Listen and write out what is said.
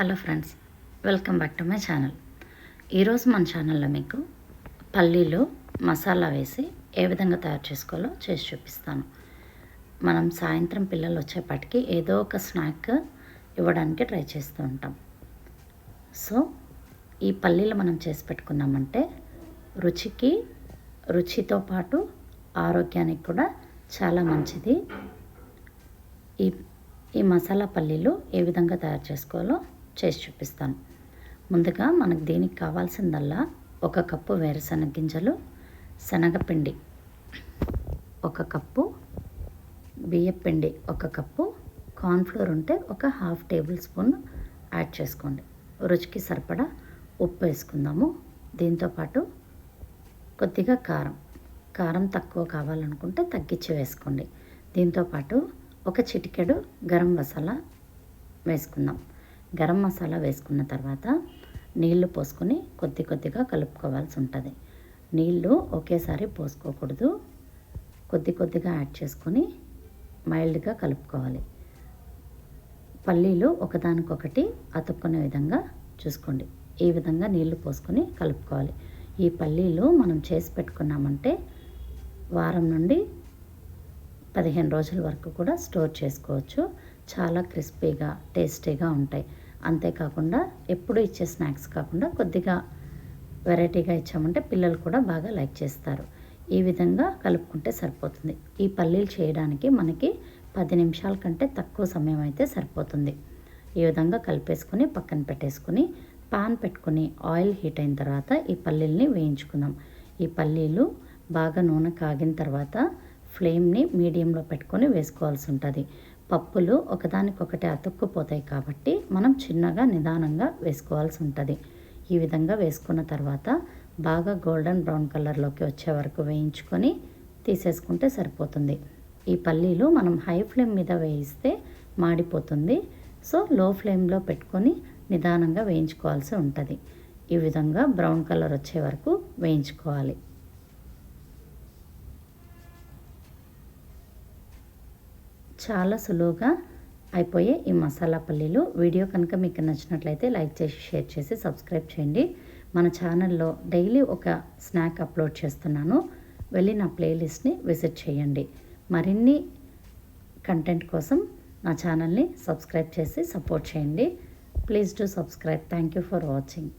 Hello friends welcome back to my channel. ఈరోజు మన ఛానల్లో మీకు పల్లీలు మసాలా వేసి ఏ విధంగా తయారు చేసుకోవాలో చేసి చూపిస్తాను. మనం సాయంత్రం పిల్లలు వచ్చేపాటికి ఏదో ఒక స్నాక్ ఇవ్వడానికి ట్రై చేస్తూ ఉంటాం. సో ఈ పల్లీలు మనం చేసి పెట్టుకున్నామంటే రుచికి రుచితో పాటు ఆరోగ్యానికి కూడా చాలా మంచిది. ఈ ఈ మసాలా పల్లీలు ఏ విధంగా తయారు చేసుకోవాలో చేసి చూపిస్తాను. ముందుగా మనకు దీనికి కావాల్సిందల్లా ఒక కప్పు వేరుశనగ గింజలు శనగపిండి ఒక కప్పు బియ్యపిండి ఒక కప్పు కార్న్ఫ్లోర్ ఉంటే ఒక హాఫ్ టేబుల్ స్పూన్ యాడ్ చేసుకోండి. రుచికి సరిపడా ఉప్పు వేసుకుందాము. దీంతోపాటు కొద్దిగా కారం కారం తక్కువ కావాలనుకుంటే తగ్గించి వేసుకోండి. దీంతోపాటు ఒక చిటికెడు గరం మసాలా వేసుకుందాం. గరం మసాలా వేసుకున్న తర్వాత నీళ్ళు పోసుకొని కొద్ది కొద్దిగా కలుపుకోవాల్సి ఉంటుంది. నీళ్ళు ఒకేసారి పోసుకోకూడదు. కొద్ది కొద్దిగా యాడ్ చేసుకొని మైల్డ్గా కలుపుకోవాలి. పల్లీలు ఒకదానికొకటి అతుక్కునే విధంగా చూసుకోండి. ఈ విధంగా నీళ్ళు పోసుకొని కలుపుకోవాలి. ఈ పల్లీలు మనం చేసి పెట్టుకున్నామంటే వారం నుండి పదిహేను రోజుల వరకు కూడా స్టోర్ చేసుకోవచ్చు. చాలా క్రిస్పీగా టేస్టీగా ఉంటాయి. అంతేకాకుండా ఎప్పుడు ఇచ్చే స్నాక్స్ కాకుండా కొద్దిగా వెరైటీగా ఇచ్చామంటే పిల్లలు కూడా బాగా లైక్ చేస్తారు. ఈ విధంగా కలుపుకుంటే సరిపోతుంది. ఈ పల్లీలు చేయడానికి మనకి పది నిమిషాల కంటే తక్కువ సమయం అయితే సరిపోతుంది. ఈ విధంగా కలిపేసుకొని పక్కన పెట్టేసుకొని పాన్ పెట్టుకొని ఆయిల్ హీట్ అయిన తర్వాత ఈ పల్లీల్ని వేయించుకుందాం. ఈ పల్లీలు బాగా నూనె కాగిన తర్వాత ఫ్లేమ్ని మీడియంలో పెట్టుకొని వేసుకోవాల్సి ఉంటుంది. పప్పులు ఒకదానికొకటి అతుక్కుపోతాయి కాబట్టి మనం చిన్నగా నిదానంగా వేసుకోవాల్సి ఉంటుంది. ఈ విధంగా వేసుకున్న తర్వాత బాగా గోల్డెన్ బ్రౌన్ కలర్లోకి వచ్చే వరకు వేయించుకొని తీసేసుకుంటే సరిపోతుంది. ఈ పల్లీలు మనం హై ఫ్లేమ్ మీద వేయిస్తే మాడిపోతుంది. సో లో ఫ్లేమ్లో పెట్టుకొని నిదానంగా వేయించుకోవాల్సి ఉంటుంది. ఈ విధంగా బ్రౌన్ కలర్ వచ్చే వరకు వేయించుకోవాలి. చాలా సులువుగా అయిపోయే ఈ మసాలా పల్లీలు. వీడియో కనుక మీకు నచ్చినట్లయితే లైక్ చేసి షేర్ చేసి సబ్స్క్రైబ్ చేయండి. మన ఛానల్లో డైలీ ఒక స్నాక్ అప్లోడ్ చేస్తున్నాను. వెళ్ళి నా ప్లేలిస్ట్ని విజిట్ చేయండి. మరిన్ని కంటెంట్ కోసం నా ఛానల్ని సబ్స్క్రైబ్ చేసి సపోర్ట్ చేయండి. Please to subscribe. Thank you for watching.